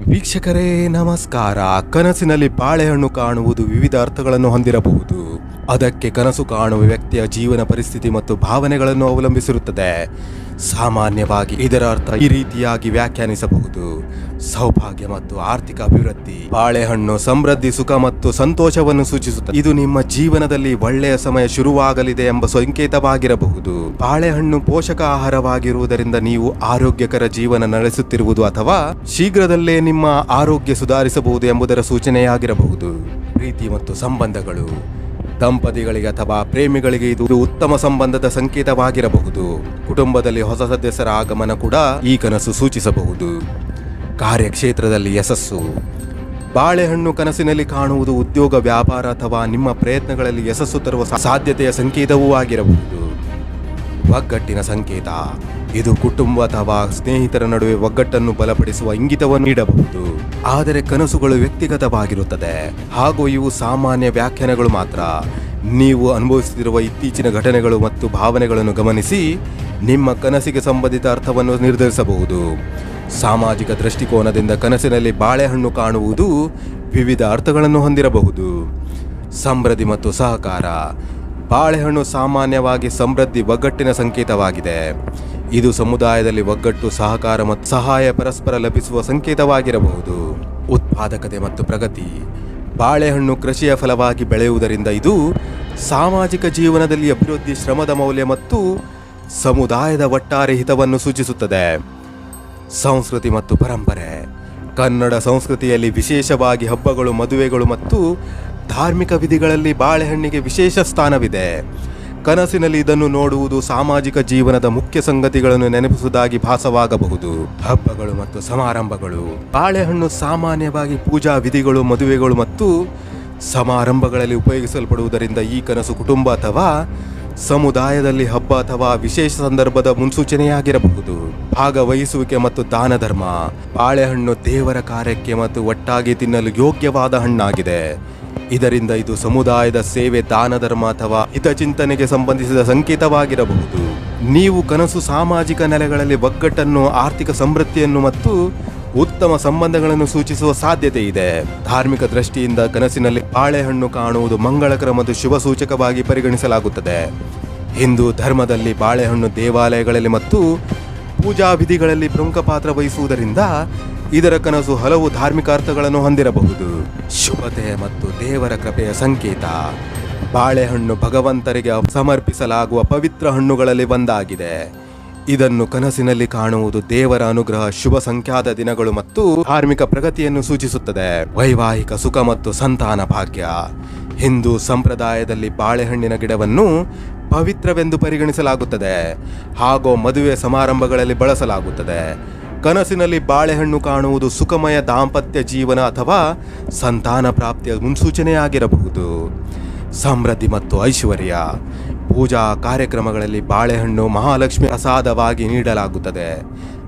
ವೀಕ್ಷಕರೇ, ನಮಸ್ಕಾರ. ಕನಸಿನಲ್ಲಿ ಬಾಳೆಹಣ್ಣು ಕಾಣುವುದು ವಿವಿಧ ಅರ್ಥಗಳನ್ನು ಹೊಂದಿರಬಹುದು. ಅದಕ್ಕೆ ಕನಸು ಕಾಣುವ ವ್ಯಕ್ತಿಯ ಜೀವನ ಪರಿಸ್ಥಿತಿ ಮತ್ತು ಭಾವನೆಗಳನ್ನು ಅವಲಂಬಿಸಿರುತ್ತದೆ. ಸಾಮಾನ್ಯವಾಗಿ ಇದರ ಅರ್ಥ ಈ ರೀತಿಯಾಗಿ ವ್ಯಾಖ್ಯಾನಿಸಬಹುದು. ಸೌಭಾಗ್ಯ ಮತ್ತು ಆರ್ಥಿಕ ಅಭಿವೃದ್ಧಿ, ಬಾಳೆಹಣ್ಣು ಸಮೃದ್ಧಿ, ಸುಖ ಮತ್ತು ಸಂತೋಷವನ್ನು ಸೂಚಿಸುತ್ತದೆ. ಇದು ನಿಮ್ಮ ಜೀವನದಲ್ಲಿ ಒಳ್ಳೆಯ ಸಮಯ ಶುರುವಾಗಲಿದೆ ಎಂಬ ಸಂಕೇತವಾಗಿರಬಹುದು. ಬಾಳೆಹಣ್ಣು ಪೋಷಕ ಆಹಾರವಾಗಿರುವುದರಿಂದ ನೀವು ಆರೋಗ್ಯಕರ ಜೀವನ ನಡೆಸುತ್ತಿರುವುದು ಅಥವಾ ಶೀಘ್ರದಲ್ಲೇ ನಿಮ್ಮ ಆರೋಗ್ಯ ಸುಧಾರಿಸಬಹುದು ಎಂಬುದರ ಸೂಚನೆಯಾಗಿರಬಹುದು. ಪ್ರೀತಿ ಮತ್ತು ಸಂಬಂಧಗಳು. ದಂಪತಿಗಳಿಗೆ ಅಥವಾ ಪ್ರೇಮಿಗಳಿಗೆ ಇದು ಉತ್ತಮ ಸಂಬಂಧದ ಸಂಕೇತವಾಗಿರಬಹುದು. ಕುಟುಂಬದಲ್ಲಿ ಹೊಸ ಸದಸ್ಯರ ಆಗಮನ ಕೂಡ ಈ ಕನಸು ಸೂಚಿಸಬಹುದು. ಕಾರ್ಯಕ್ಷೇತ್ರದಲ್ಲಿ ಯಶಸ್ಸು. ಬಾಳೆಹಣ್ಣು ಕನಸಿನಲ್ಲಿ ಕಾಣುವುದು ಉದ್ಯೋಗ, ವ್ಯಾಪಾರ ಅಥವಾ ನಿಮ್ಮ ಪ್ರಯತ್ನಗಳಲ್ಲಿ ಯಶಸ್ಸು ತರುವ ಸಾಧ್ಯತೆಯ ಸಂಕೇತವೂ ಆಗಿರಬಹುದು. ಒಗ್ಗಟ್ಟಿನ ಸಂಕೇತ. ಇದು ಕುಟುಂಬ ಅಥವಾ ಸ್ನೇಹಿತರ ನಡುವೆ ಒಗ್ಗಟ್ಟನ್ನು ಬಲಪಡಿಸುವ ಇಂಗಿತವನ್ನು ನೀಡಬಹುದು. ಆದರೆ ಕನಸುಗಳು ವ್ಯಕ್ತಿಗತವಾಗಿರುತ್ತದೆ. ಹಾಗೂ ಇವು ಸಾಮಾನ್ಯ ವ್ಯಾಖ್ಯಾನಗಳು ಮಾತ್ರ. ನೀವು ಅನುಭವಿಸುತ್ತಿರುವ ಇತ್ತೀಚಿನ ಘಟನೆಗಳು ಮತ್ತು ಭಾವನೆಗಳನ್ನು ಗಮನಿಸಿ ನಿಮ್ಮ ಕನಸಿಗೆ ಸಂಬಂಧಿತ ಅರ್ಥವನ್ನು ನಿರ್ಧರಿಸಬಹುದು. ಸಾಮಾಜಿಕ ದೃಷ್ಟಿಕೋನದಿಂದ ಕನಸಿನಲ್ಲಿ ಬಾಳೆಹಣ್ಣು ಕಾಣುವುದು ವಿವಿಧ ಅರ್ಥಗಳನ್ನು ಹೊಂದಿರಬಹುದು. ಸಮೃದ್ಧಿ ಮತ್ತು ಸಹಕಾರ. ಬಾಳೆಹಣ್ಣು ಸಾಮಾನ್ಯವಾಗಿ ಸಮೃದ್ಧಿ ಒಗ್ಗಟ್ಟಿನ ಸಂಕೇತವಾಗಿದೆ. ಇದು ಸಮುದಾಯದಲ್ಲಿ ಒಗ್ಗಟ್ಟು, ಸಹಕಾರ ಮತ್ತು ಸಹಾಯ ಪರಸ್ಪರ ಲಭಿಸುವ ಸಂಕೇತವಾಗಿರಬಹುದು. ಉತ್ಪಾದಕತೆ ಮತ್ತು ಪ್ರಗತಿ. ಬಾಳೆಹಣ್ಣು ಕೃಷಿಯ ಫಲವಾಗಿ ಬೆಳೆಯುವುದರಿಂದ ಇದು ಸಾಮಾಜಿಕ ಜೀವನದಲ್ಲಿ ಅಭಿವೃದ್ಧಿ, ಶ್ರಮದ ಮೌಲ್ಯ ಮತ್ತು ಸಮುದಾಯದ ಒಟ್ಟಾರೆ ಹಿತವನ್ನು ಸೂಚಿಸುತ್ತದೆ. ಸಂಸ್ಕೃತಿ ಮತ್ತು ಪರಂಪರೆ. ಕನ್ನಡ ಸಂಸ್ಕೃತಿಯಲ್ಲಿ ವಿಶೇಷವಾಗಿ ಹಬ್ಬಗಳು, ಮದುವೆಗಳು ಮತ್ತು ಧಾರ್ಮಿಕ ವಿಧಿಗಳಲ್ಲಿ ಬಾಳೆಹಣ್ಣಿಗೆ ವಿಶೇಷ ಸ್ಥಾನವಿದೆ. ಕನಸಿನಲ್ಲಿ ಇದನ್ನು ನೋಡುವುದು ಸಾಮಾಜಿಕ ಜೀವನದ ಮುಖ್ಯ ಸಂಗತಿಗಳನ್ನು ನೆನಪಿಸುವುದಾಗಿ ಭಾಸವಾಗಬಹುದು. ಹಬ್ಬಗಳು ಮತ್ತು ಸಮಾರಂಭಗಳು. ಬಾಳೆಹಣ್ಣು ಸಾಮಾನ್ಯವಾಗಿ ಪೂಜಾ ವಿಧಿಗಳು, ಮದುವೆಗಳು ಮತ್ತು ಸಮಾರಂಭಗಳಲ್ಲಿ ಉಪಯೋಗಿಸಲ್ಪಡುವುದರಿಂದ ಈ ಕನಸು ಕುಟುಂಬ ಅಥವಾ ಸಮುದಾಯದಲ್ಲಿ ಹಬ್ಬ ಅಥವಾ ವಿಶೇಷ ಸಂದರ್ಭದ ಮುನ್ಸೂಚನೆಯಾಗಿರಬಹುದು. ಭಾಗವಹಿಸುವಿಕೆ ಮತ್ತು ದಾನ ಧರ್ಮ ಬಾಳೆಹಣ್ಣು ದೇವರ ಕಾರ್ಯಕ್ಕೆ ಮತ್ತು ಒಟ್ಟಾಗಿ ತಿನ್ನಲು ಯೋಗ್ಯವಾದ ಹಣ್ಣಾಗಿದೆ. ಇದರಿಂದ ಇದು ಸಮುದಾಯದ ಸೇವೆ, ದಾನ, ಧರ್ಮ ಅಥವಾ ಹಿತಚಿಂತನೆಗೆ ಸಂಬಂಧಿಸಿದ ಸಂಕೇತವಾಗಿರಬಹುದು. ನೀವು ಕನಸು ಸಾಮಾಜಿಕ ನೆಲೆಗಳಲ್ಲಿ ಒಗ್ಗಟ್ಟನ್ನು, ಆರ್ಥಿಕ ಸಮೃದ್ಧಿಯನ್ನು ಮತ್ತು ಉತ್ತಮ ಸಂಬಂಧಗಳನ್ನು ಸೂಚಿಸುವ ಸಾಧ್ಯತೆ ಇದೆ. ಧಾರ್ಮಿಕ ದೃಷ್ಟಿಯಿಂದ ಕನಸಿನಲ್ಲಿ ಬಾಳೆಹಣ್ಣು ಕಾಣುವುದು ಮಂಗಳಕರ ಮತ್ತು ಶುಭ ಸೂಚಕವಾಗಿ ಪರಿಗಣಿಸಲಾಗುತ್ತದೆ. ಹಿಂದೂ ಧರ್ಮದಲ್ಲಿ ಬಾಳೆಹಣ್ಣು ದೇವಾಲಯಗಳಲ್ಲಿ ಮತ್ತು ಪೂಜಾ ವಿಧಿಗಳಲ್ಲಿ ಪ್ರಮುಖ ಪಾತ್ರ ವಹಿಸುವುದರಿಂದ ಇದರ ಕನಸು ಹಲವು ಧಾರ್ಮಿಕ ಅರ್ಥಗಳನ್ನು ಹೊಂದಿರಬಹುದು. ಶುಭತೆ ಮತ್ತು ದೇವರ ಕೃಪೆಯ ಸಂಕೇತ. ಬಾಳೆಹಣ್ಣು ಭಗವಂತರಿಗೆ ಸಮರ್ಪಿಸಲಾಗುವ ಪವಿತ್ರ ಹಣ್ಣುಗಳಲ್ಲಿ ಒಂದಾಗಿದೆ. ಇದನ್ನು ಕನಸಿನಲ್ಲಿ ಕಾಣುವುದು ದೇವರ ಅನುಗ್ರಹ ಶುಭ ಸಂಖ್ಯಾತ ದಿನಗಳು ಮತ್ತು ಧಾರ್ಮಿಕ ಪ್ರಗತಿಯನ್ನು ಸೂಚಿಸುತ್ತದೆ. ವೈವಾಹಿಕ ಸುಖ ಮತ್ತು ಸಂತಾನ ಭಾಗ್ಯ. ಹಿಂದೂ ಸಂಪ್ರದಾಯದಲ್ಲಿ ಬಾಳೆಹಣ್ಣಿನ ಗಿಡವನ್ನು ಪವಿತ್ರವೆಂದು ಪರಿಗಣಿಸಲಾಗುತ್ತದೆ. ಹಾಗೂ ಮದುವೆ ಸಮಾರಂಭಗಳಲ್ಲಿ ಬಳಸಲಾಗುತ್ತದೆ. ಕನಸಿನಲ್ಲಿ ಬಾಳೆಹಣ್ಣು ಕಾಣುವುದು ಸುಖಮಯ ದಾಂಪತ್ಯ ಜೀವನ ಅಥವಾ ಸಂತಾನ ಪ್ರಾಪ್ತಿಯ ಮುನ್ಸೂಚನೆಯಾಗಿರಬಹುದು. ಸಮೃದ್ಧಿ ಮತ್ತು ಐಶ್ವರ್ಯ. ಪೂಜಾ ಕಾರ್ಯಕ್ರಮಗಳಲ್ಲಿ ಬಾಳೆಹಣ್ಣು ಮಹಾಲಕ್ಷ್ಮಿ ಪ್ರಸಾದವಾಗಿ ನೀಡಲಾಗುತ್ತದೆ.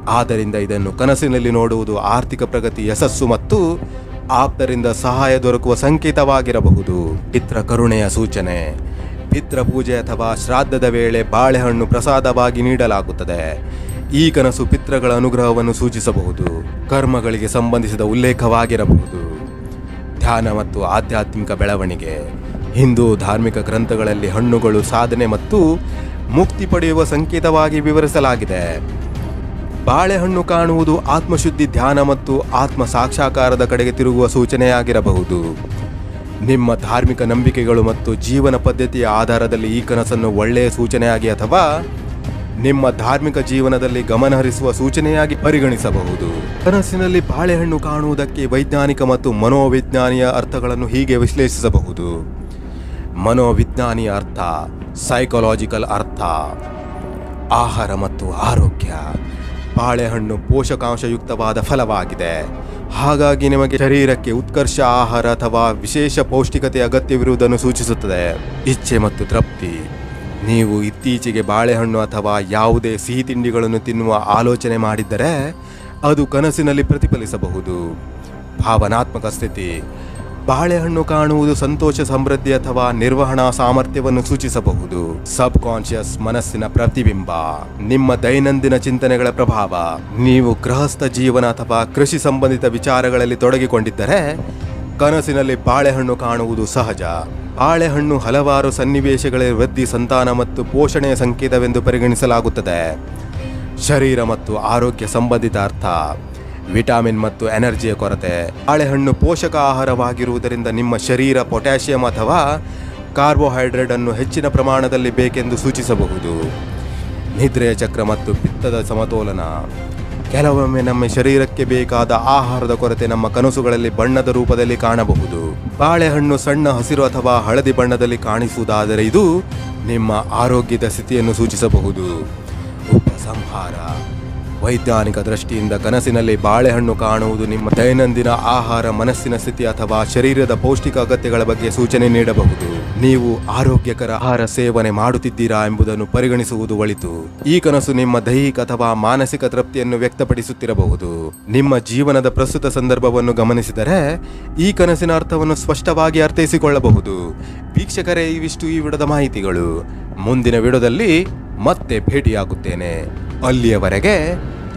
ಆದ್ದರಿಂದ ಇದನ್ನು ಕನಸಿನಲ್ಲಿ ನೋಡುವುದು ಆರ್ಥಿಕ ಪ್ರಗತಿ ಯಶಸ್ಸು ಮತ್ತು ಆಪ್ತರಿಂದ ಸಹಾಯ ದೊರಕುವ ಸಂಕೇತವಾಗಿರಬಹುದು. ಪಿತ್ರ ಕರುಣೆಯ ಸೂಚನೆ. ಪಿತೃಪೂಜೆ ಪೂಜೆ ಅಥವಾ ಶ್ರಾದ್ದದ ವೇಳೆ ಬಾಳೆಹಣ್ಣು ಪ್ರಸಾದವಾಗಿ ನೀಡಲಾಗುತ್ತದೆ. ಈ ಕನಸು ಪಿತೃಗಳ ಅನುಗ್ರಹವನ್ನು ಸೂಚಿಸಬಹುದು. ಕರ್ಮಗಳಿಗೆ ಸಂಬಂಧಿಸಿದ ಉಲ್ಲೇಖವಾಗಿರಬಹುದು. ಧ್ಯಾನ ಮತ್ತು ಆಧ್ಯಾತ್ಮಿಕ ಬೆಳವಣಿಗೆ, ಹಿಂದೂ ಧಾರ್ಮಿಕ ಗ್ರಂಥಗಳಲ್ಲಿ ಹಣ್ಣುಗಳು ಸಾಧನೆ ಮತ್ತು ಮುಕ್ತಿ ಪಡೆಯುವ ಸಂಕೇತವಾಗಿ ವಿವರಿಸಲಾಗಿದೆ. ಬಾಳೆಹಣ್ಣು ಕಾಣುವುದು ಆತ್ಮಶುದ್ಧಿ, ಧ್ಯಾನ ಮತ್ತು ಆತ್ಮ ಸಾಕ್ಷಾಕಾರದ ಕಡೆಗೆ ತಿರುಗುವ ಸೂಚನೆಯಾಗಿರಬಹುದು. ನಿಮ್ಮ ಧಾರ್ಮಿಕ ನಂಬಿಕೆಗಳು ಮತ್ತು ಜೀವನ ಪದ್ಧತಿಯ ಆಧಾರದಲ್ಲಿ ಈ ಕನಸನ್ನು ಒಳ್ಳೆಯ ಸೂಚನೆಯಾಗಿ ಅಥವಾ ನಿಮ್ಮ ಧಾರ್ಮಿಕ ಜೀವನದಲ್ಲಿ ಗಮನಹರಿಸುವ ಸೂಚನೆಯಾಗಿ ಪರಿಗಣಿಸಬಹುದು. ಕನಸಿನಲ್ಲಿ ಬಾಳೆಹಣ್ಣು ಕಾಣುವುದಕ್ಕೆ ವೈಜ್ಞಾನಿಕ ಮತ್ತು ಮನೋವಿಜ್ಞಾನಿಯ ಅರ್ಥಗಳನ್ನು ಹೀಗೆ ವಿಶ್ಲೇಷಿಸಬಹುದು. ಮನೋವಿಜ್ಞಾನಿಯ ಅರ್ಥ ಸೈಕಾಲಜಿಕಲ್ ಅರ್ಥ, ಆಹಾರ ಮತ್ತು ಆರೋಗ್ಯ, ಬಾಳೆಹಣ್ಣು ಪೋಷಕಾಂಶಯುಕ್ತವಾದ ಫಲವಾಗಿದೆ. ಹಾಗಾಗಿ ನಿಮಗೆ ಶರೀರಕ್ಕೆ ಉತ್ಕರ್ಷ ಆಹಾರ ಅಥವಾ ವಿಶೇಷ ಪೌಷ್ಟಿಕತೆ ಅಗತ್ಯವಿರುವುದನ್ನು ಸೂಚಿಸುತ್ತದೆ. ಇಚ್ಛೆ ಮತ್ತು ತೃಪ್ತಿ ನೀವು ಇತ್ತೀಚೆಗೆ ಬಾಳೆಹಣ್ಣು ಅಥವಾ ಯಾವುದೇ ಸಿಹಿ ತಿಂಡಿಗಳನ್ನು ತಿನ್ನುವ ಆಲೋಚನೆ ಮಾಡಿದ್ದರೆ ಅದು ಕನಸಿನಲ್ಲಿ ಪ್ರತಿಫಲಿಸಬಹುದು. ಭಾವನಾತ್ಮಕ ಸ್ಥಿತಿ. ಬಾಳೆಹಣ್ಣು ಕಾಣುವುದು ಸಂತೋಷ, ಸಮೃದ್ಧಿ ಅಥವಾ ನಿರ್ವಹಣಾ ಸಾಮರ್ಥ್ಯವನ್ನು ಸೂಚಿಸಬಹುದು. ಸಬ್ ಕಾನ್ಶಿಯಸ್ ಮನಸ್ಸಿನ ಪ್ರತಿಬಿಂಬ. ನಿಮ್ಮ ದೈನಂದಿನ ಚಿಂತನೆಗಳ ಪ್ರಭಾವ. ನೀವು ಗೃಹಸ್ಥ ಜೀವನ ಅಥವಾ ಕೃಷಿ ಸಂಬಂಧಿತ ವಿಚಾರಗಳಲ್ಲಿ ತೊಡಗಿಕೊಂಡಿದ್ದರೆ ಕನಸಿನಲ್ಲಿ ಬಾಳೆಹಣ್ಣು ಕಾಣುವುದು ಸಹಜ. ಬಾಳೆಹಣ್ಣು ಹಲವಾರು ಸನ್ನಿವೇಶಗಳ ವೃದ್ಧಿ ಸಂತಾನ ಮತ್ತು ಪೋಷಣೆಯ ಸಂಕೇತವೆಂದು ಪರಿಗಣಿಸಲಾಗುತ್ತದೆ. ಶರೀರ ಮತ್ತು ಆರೋಗ್ಯ ಸಂಬಂಧಿತ ಅರ್ಥ. ವಿಟಾಮಿನ್ ಮತ್ತು ಎನರ್ಜಿಯ ಕೊರತೆ. ಬಾಳೆಹಣ್ಣು ಪೋಷಕ ಆಹಾರವಾಗಿರುವುದರಿಂದ ನಿಮ್ಮ ಶರೀರ ಪೊಟ್ಯಾಷಿಯಂ ಅಥವಾ ಕಾರ್ಬೋಹೈಡ್ರೇಟ್ ಅನ್ನು ಹೆಚ್ಚಿನ ಪ್ರಮಾಣದಲ್ಲಿ ಬೇಕೆಂದು ಸೂಚಿಸಬಹುದು. ನಿದ್ರೆಯ ಚಕ್ರ ಮತ್ತು ಪಿತ್ತದ ಸಮತೋಲನ. ಕೆಲವೊಮ್ಮೆ ನಮ್ಮ ಶರೀರಕ್ಕೆ ಬೇಕಾದ ಆಹಾರದ ಕೊರತೆ ನಮ್ಮ ಕನಸುಗಳಲ್ಲಿ ಬಣ್ಣದ ರೂಪದಲ್ಲಿ ಕಾಣಬಹುದು. ಬಾಳೆಹಣ್ಣು ಸಣ್ಣ ಹಸಿರು ಅಥವಾ ಹಳದಿ ಬಣ್ಣದಲ್ಲಿ ಕಾಣಿಸುವುದಾದರೆ ಇದು ನಿಮ್ಮ ಆರೋಗ್ಯದ ಸ್ಥಿತಿಯನ್ನು ಸೂಚಿಸಬಹುದು. ಉಪಸಂಹಾರ ವೈಜ್ಞಾನಿಕ ದೃಷ್ಟಿಯಿಂದ ಕನಸಿನಲ್ಲಿ ಬಾಳೆಹಣ್ಣು ಕಾಣುವುದು ನಿಮ್ಮ ದೈನಂದಿನ ಆಹಾರ, ಮನಸ್ಸಿನ ಸ್ಥಿತಿ ಅಥವಾ ಶರೀರದ ಪೌಷ್ಟಿಕ ಅಗತ್ಯಗಳ ಬಗ್ಗೆ ಸೂಚನೆ ನೀಡಬಹುದು. ನೀವು ಆರೋಗ್ಯಕರ ಆಹಾರ ಸೇವನೆ ಮಾಡುತ್ತಿದ್ದೀರಾ ಎಂಬುದನ್ನು ಪರಿಗಣಿಸುವುದು ಒಳಿತು. ಈ ಕನಸು ನಿಮ್ಮ ದೈಹಿಕ ಅಥವಾ ಮಾನಸಿಕ ತೃಪ್ತಿಯನ್ನು ವ್ಯಕ್ತಪಡಿಸುತ್ತಿರಬಹುದು. ನಿಮ್ಮ ಜೀವನದ ಪ್ರಸ್ತುತ ಸಂದರ್ಭವನ್ನು ಗಮನಿಸಿದರೆ ಈ ಕನಸಿನ ಅರ್ಥವನ್ನು ಸ್ಪಷ್ಟವಾಗಿ ಅರ್ಥೈಸಿಕೊಳ್ಳಬಹುದು. ವೀಕ್ಷಕರೇ, ಇವಿಷ್ಟು ಈ ವಿಡದ ಮಾಹಿತಿಗಳು. ಮುಂದಿನ ವಿಡದಲ್ಲಿ ಮತ್ತೆ ಭೇಟಿಯಾಗುತ್ತೇನೆ. ಅಲ್ಲಿಯವರೆಗೆ